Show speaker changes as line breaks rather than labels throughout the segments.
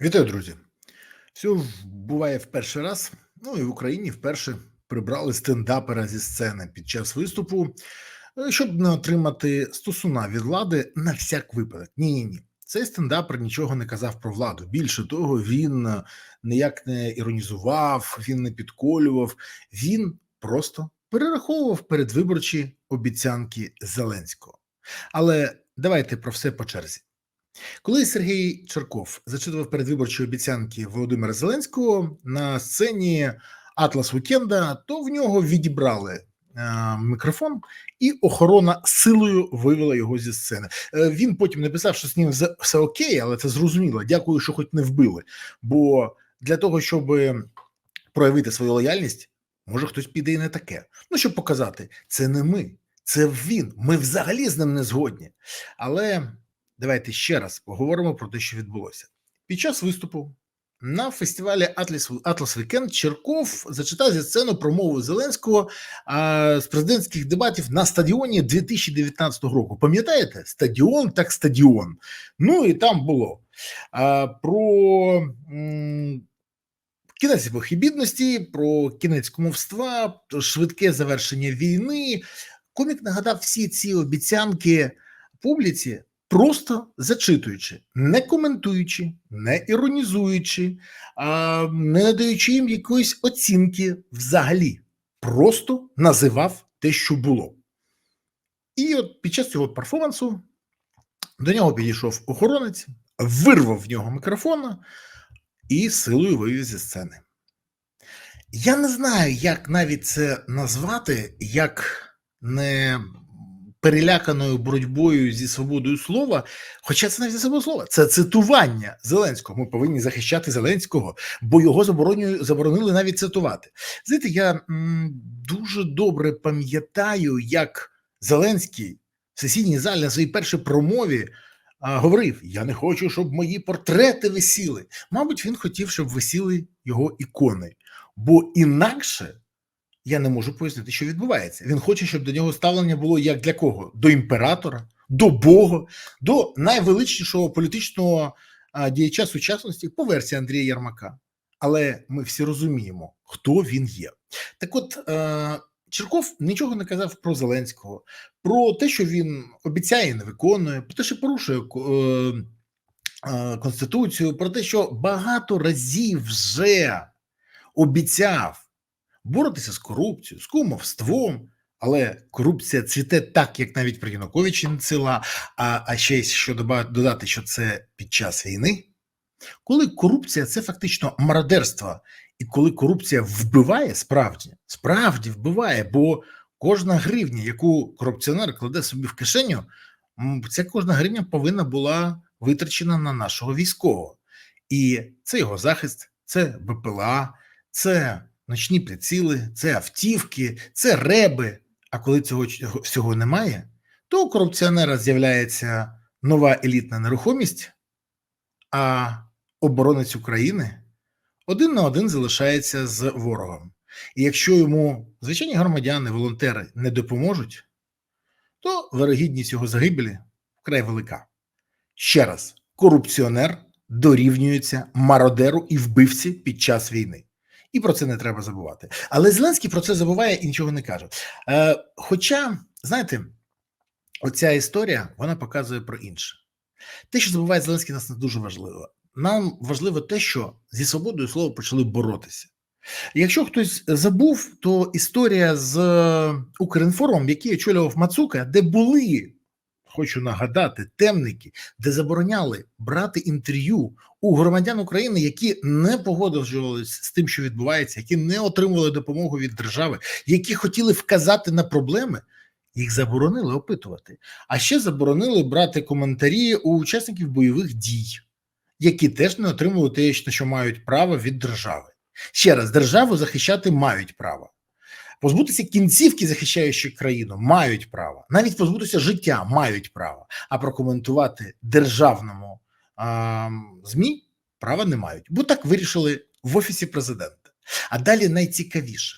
Вітаю, друзі! Все буває в перший раз. Ну і в Україні вперше прибрали стендапера зі сцени під час виступу, е, щоб не отримати стосуна від влади на всяк випадок. Ні, ні, ні. Цей стендапер нічого не казав про владу. Більше того, він е, ніяк не іронізував, він не підколював, він просто перераховував передвиборчі обіцянки Зеленського. Але давайте про все по черзі. Коли Сергій Черков зачитував передвиборчі обіцянки Володимира Зеленського на сцені Атлас Вікенда, то в нього відібрали е, мікрофон, і охорона силою вивела його зі сцени. Е, він потім написав, що з ним все, окей, але це зрозуміло. Дякую, що хоч не вбили. Бо для того, щоб проявити свою лояльність, може хтось піде і не таке. Ну щоб показати, це не ми, це він. Ми взагалі з ним не згодні. Але. Давайте ще раз поговоримо про те, що відбулося. Під час виступу на фестивалі Атлас Вікенд Черков зачитав зі сцену промову Зеленського а, з президентських дебатів на стадіоні 2019 року. Пам'ятаєте, стадіон так стадіон. Ну і там було а, про м, кінець епохи бідності, про кінець кумовства, швидке завершення війни. Комік нагадав всі ці обіцянки публіці просто зачитуючи, не коментуючи, не іронізуючи, не надаючи їм якоїсь оцінки взагалі, просто називав те, що було. І от під час цього перформансу до нього підійшов охоронець, вирвав в нього мікрофона і силою вивів зі сцени. Я не знаю, як навіть це назвати, як не переляканою боротьбою зі свободою слова, хоча це навіть не свобода слова, це цитування Зеленського. Ми повинні захищати Зеленського, бо його заборонюють заборонили навіть цитувати. Знаєте, я м, дуже добре пам'ятаю, як Зеленський в сесійній залі на своїй першій промові. А, говорив: я не хочу, щоб мої портрети висіли. Мабуть, він хотів, щоб висіли його ікони, бо інакше я не можу пояснити, що відбувається. Він хоче, щоб до нього ставлення було як для кого? До імператора, до Бога, до найвеличнішого політичного діяча сучасності по версії Андрія Ярмака. Але ми всі розуміємо, хто він є. Так, от е, Черков нічого не казав про Зеленського, про те, що він обіцяє, і не виконує, про те, що порушує. Е, Конституцію про те, що багато разів вже обіцяв боротися з корупцією, з кумовством. Але корупція цвіте так, як навіть при Януковичі не ціла. А а ще що додати, що це під час війни, коли корупція це фактично мародерство, і коли корупція вбиває справді, справді вбиває, бо кожна гривня, яку корупціонер кладе собі в кишеню, ця кожна гривня повинна була витрачена на нашого військового. І це його захист, це БПЛА, це ночні приціли, це автівки, це реби. А коли цього всього немає, то у корупціонера з'являється нова елітна нерухомість, а оборонець України один на один залишається з ворогом. І якщо йому звичайні громадяни, волонтери не допоможуть, то вирогідність його загибелі вкрай велика. Ще раз, корупціонер дорівнюється мародеру і вбивці під час війни і про це не треба забувати. Але Зеленський про це забуває і нічого не каже. Е, Хоча, знаєте, оця історія вона показує про інше. Те, що забуває Зеленський, нас не дуже важливо. Нам важливо те, що зі свободою слова почали боротися. Якщо хтось забув, то історія з Укрінформом, який очолював Мацука, де були хочу нагадати темники, де забороняли брати інтерв'ю у громадян України, які не погоджувалися з тим, що відбувається, які не отримували допомогу від держави, які хотіли вказати на проблеми. Їх заборонили опитувати, а ще заборонили брати коментарі у учасників бойових дій, які теж не отримували те, що мають право від держави. Ще раз державу захищати мають право. Позбутися кінцівки, захищаючи країну, мають право, навіть позбутися життя мають право, а прокоментувати державному а, змі права не мають, бо так вирішили в офісі президента. А далі найцікавіше.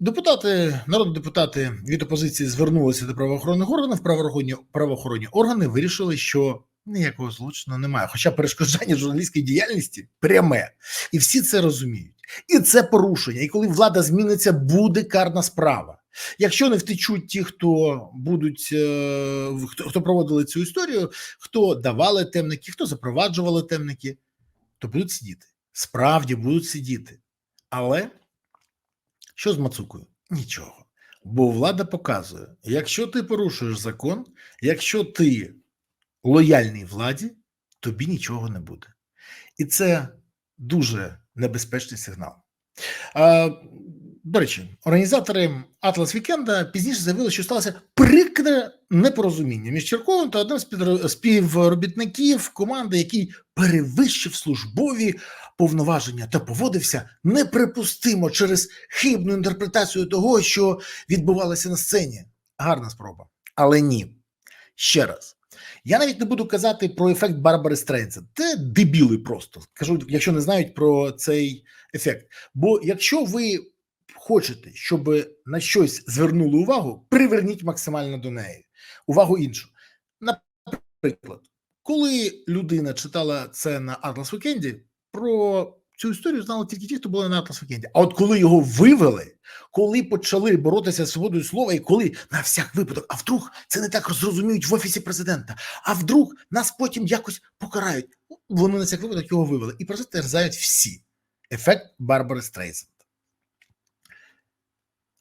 Депутати, народні депутати від опозиції звернулися до правоохоронних органів. Правоохоронні правоохоронні органи вирішили, що Ніякого злочину немає. Хоча перешкоджання журналістській діяльності пряме, і всі це розуміють. І це порушення. І коли влада зміниться, буде карна справа. Якщо не втечуть ті, хто будуть е, хто, хто проводили цю історію, хто давали темники, хто запроваджували темники, то будуть сидіти. Справді будуть сидіти. Але що з Мацукою? Нічого. Бо влада показує: якщо ти порушуєш закон, якщо ти лояльній владі, тобі нічого не буде. І це дуже небезпечний сигнал. А, До речі, організатори Атлас Вікенда пізніше заявили, що сталося прикре непорозуміння між Черковим та одним з співробітників команди, який перевищив службові повноваження та поводився неприпустимо через хибну інтерпретацію того, що відбувалося на сцені. Гарна спроба. Але ні. Ще раз. Я навіть не буду казати про ефект Барбари Стрейнсен. Це дебіли просто. Кажу, якщо не знають про цей ефект. Бо якщо ви хочете, щоб на щось звернули увагу, приверніть максимально до неї. Увагу іншу. Наприклад, коли людина читала це на Атлас Вікенді, про цю історію знали тільки ті, хто були на Атлас Вікенді. А от коли його вивели, коли почали боротися з свободою слова, і коли на всяк випадок, а вдруг це не так зрозуміють в офісі президента, а вдруг нас потім якось покарають. Вони на всяк випадок його вивели. І про це терзають всі. Ефект Барбари Стрейсенд.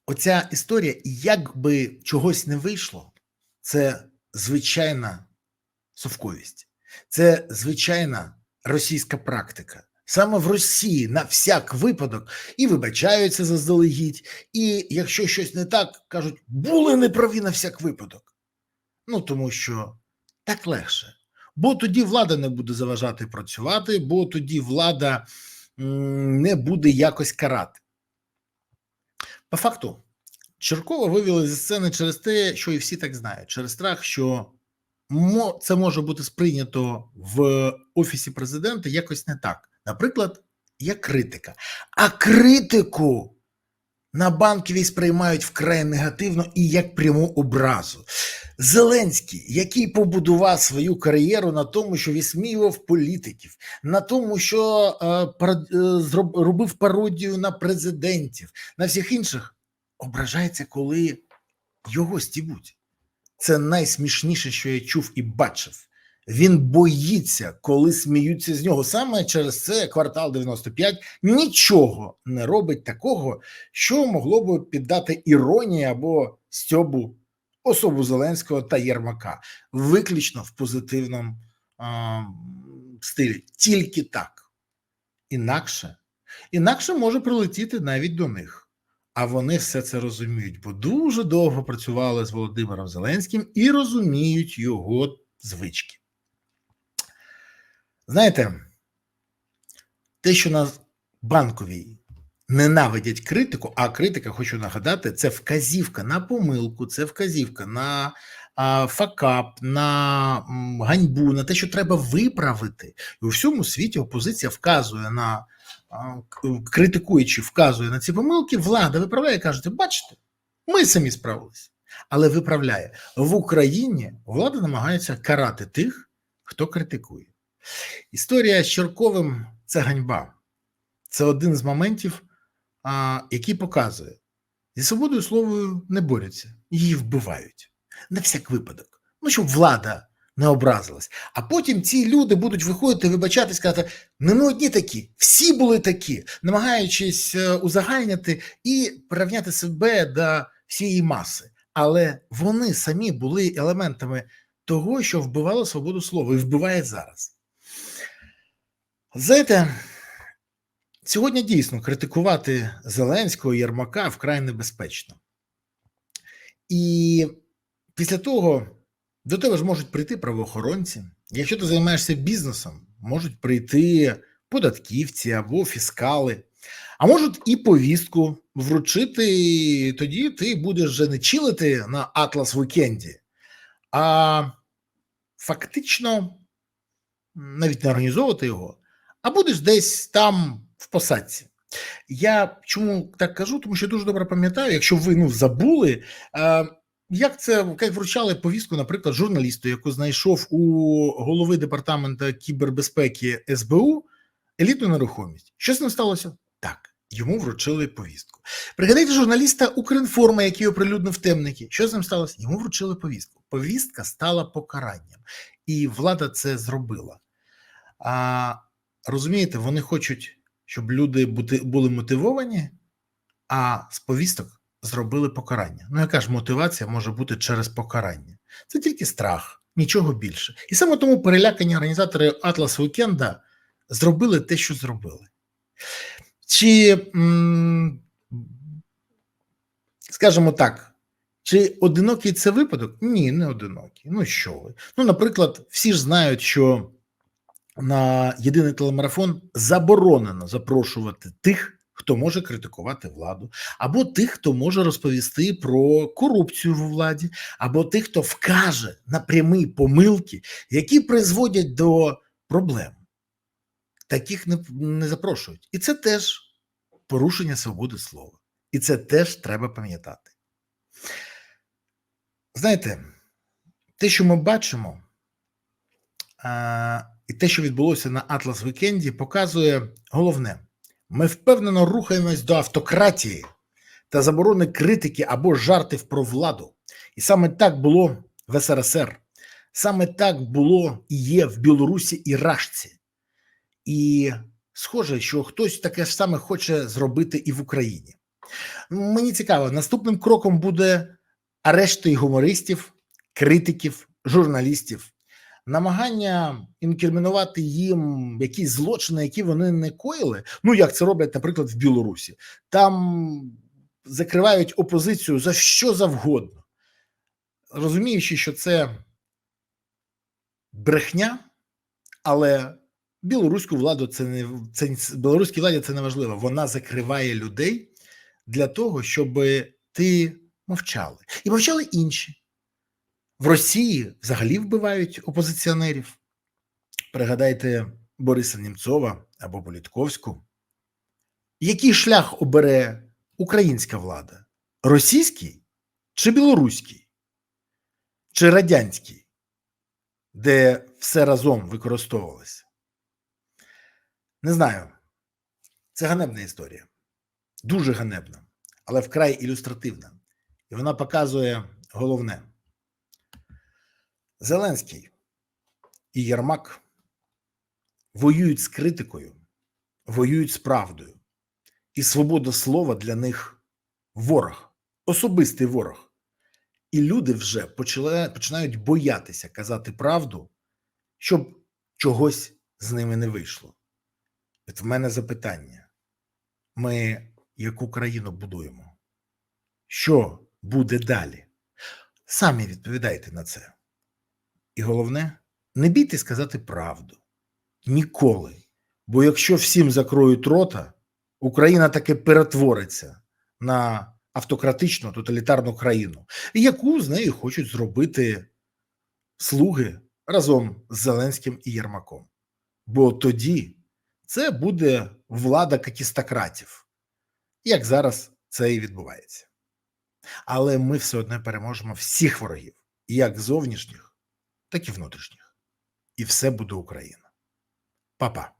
Оця історія, як би чогось не вийшло, це звичайна совковість, це звичайна російська практика. Саме в Росії на всяк випадок і вибачаються заздалегідь, і якщо щось не так, кажуть, були неправі на всяк випадок. Ну тому що так легше. Бо тоді влада не буде заважати працювати, бо тоді влада не буде якось карати. По факту, Черкова вивели зі сцени через те, що і всі так знають, через страх, що це може бути сприйнято в офісі президента якось не так. Наприклад, є критика. А критику на банковій сприймають вкрай негативно і як пряму образу. Зеленський, який побудував свою кар'єру на тому, що висміював політиків, на тому, що е, е, робив пародію на президентів, на всіх інших, ображається, коли його стібуть. Це найсмішніше, що я чув і бачив. Він боїться, коли сміються з нього. Саме через це квартал 95 нічого не робить такого, що могло б піддати іронії або стьобу особу Зеленського та Єрмака, виключно в позитивному а, стилі. Тільки так. Інакше, інакше може прилетіти навіть до них. А вони все це розуміють, бо дуже довго працювали з Володимиром Зеленським і розуміють його звички. Знаєте, те, що на банковій ненавидять критику, а критика, хочу нагадати, це вказівка на помилку, це вказівка на а, факап, на м, ганьбу, на те, що треба виправити. І у всьому світі опозиція вказує на а, критикуючи, вказує на ці помилки, влада виправляє, кажете, бачите, ми самі справилися. Але виправляє в Україні влада намагається карати тих, хто критикує. Історія з Чорковим це ганьба. Це один з моментів, який показує, зі свободою словою не борються, її вбивають на всяк випадок. Ну, щоб влада не образилась. А потім ці люди будуть виходити, вибачатись, казати: не ми одні такі, всі були такі, намагаючись е, узагальняти і порівняти себе до всієї маси. Але вони самі були елементами того, що вбивало свободу слова і вбиває зараз. Знаєте, сьогодні дійсно критикувати Зеленського Єрмака вкрай небезпечно. І після того до тебе ж можуть прийти правоохоронці. Якщо ти займаєшся бізнесом, можуть прийти податківці або фіскали, а можуть і повістку вручити. і Тоді ти будеш вже не чилити на Атлас Вікенді, а фактично навіть не організовувати його, а будеш десь там в посадці. Я чому так кажу? Тому що дуже добре пам'ятаю, якщо ви ну забули, е, як це як вручали повістку, наприклад, журналісту, яку знайшов у голови департаменту кібербезпеки СБУ елітну нерухомість. Що з ним сталося? Так, йому вручили повістку. Пригадайте журналіста Укрінформа, який оприлюднив темники. Що з ним сталося? Йому вручили повістку. Повістка стала покаранням, і влада це зробила. А розумієте, вони хочуть, щоб люди були мотивовані, а з повісток зробили покарання. Ну, яка ж мотивація може бути через покарання? Це тільки страх, нічого більше. І саме тому перелякані організатори Атлас Вікенда зробили те, що зробили. Чи, скажімо так, чи одинокий це випадок? Ні, не одинокий. Ну що ви? Ну, наприклад, всі ж знають, що на єдиний телемарафон заборонено запрошувати тих, хто може критикувати владу, або тих, хто може розповісти про корупцію в владі, або тих, хто вкаже на прямі помилки, які призводять до проблем. Таких не, не запрошують. І це теж порушення свободи слова. І це теж треба пам'ятати. Знаєте, те, що ми бачимо, і те, що відбулося на Атлас Вікенді, показує головне: ми впевнено рухаємось до автократії та заборони критики або жартів про владу. І саме так було в СРСР, саме так було і є в Білорусі і Рашці. І схоже, що хтось таке ж саме хоче зробити і в Україні. Мені цікаво, наступним кроком буде арешти гумористів, критиків, журналістів, намагання інкримінувати їм якісь злочини, які вони не коїли. Ну як це роблять, наприклад, в Білорусі. Там закривають опозицію за що завгодно, розуміючи, що це брехня, але білоруську владу це не це білоруській владі це не важливо. Вона закриває людей для того, щоб ти мовчали, і мовчали інші. В Росії взагалі вбивають опозиціонерів. Пригадайте Бориса Німцова або Політковську. Який шлях обере українська влада? Російський чи білоруський? Чи радянський, де все разом використовувалося? Не знаю. Це ганебна історія. Дуже ганебна, але вкрай ілюстративна. І вона показує головне. Зеленський і Єрмак воюють з критикою, воюють з правдою. І свобода слова для них ворог, особистий ворог. І люди вже починають боятися казати правду, щоб чогось з ними не вийшло. От в мене запитання: ми яку країну будуємо? Що буде далі? Самі відповідайте на це. І головне, не бійте сказати правду ніколи. Бо якщо всім закроють рота, Україна таки перетвориться на автократичну тоталітарну країну, яку з нею хочуть зробити слуги разом з Зеленським і Єрмаком. Бо тоді це буде влада какістократів, як зараз це і відбувається. Але ми все одно переможемо всіх ворогів, як зовнішніх, так і внутрішніх. І все буде Україна. Па-па.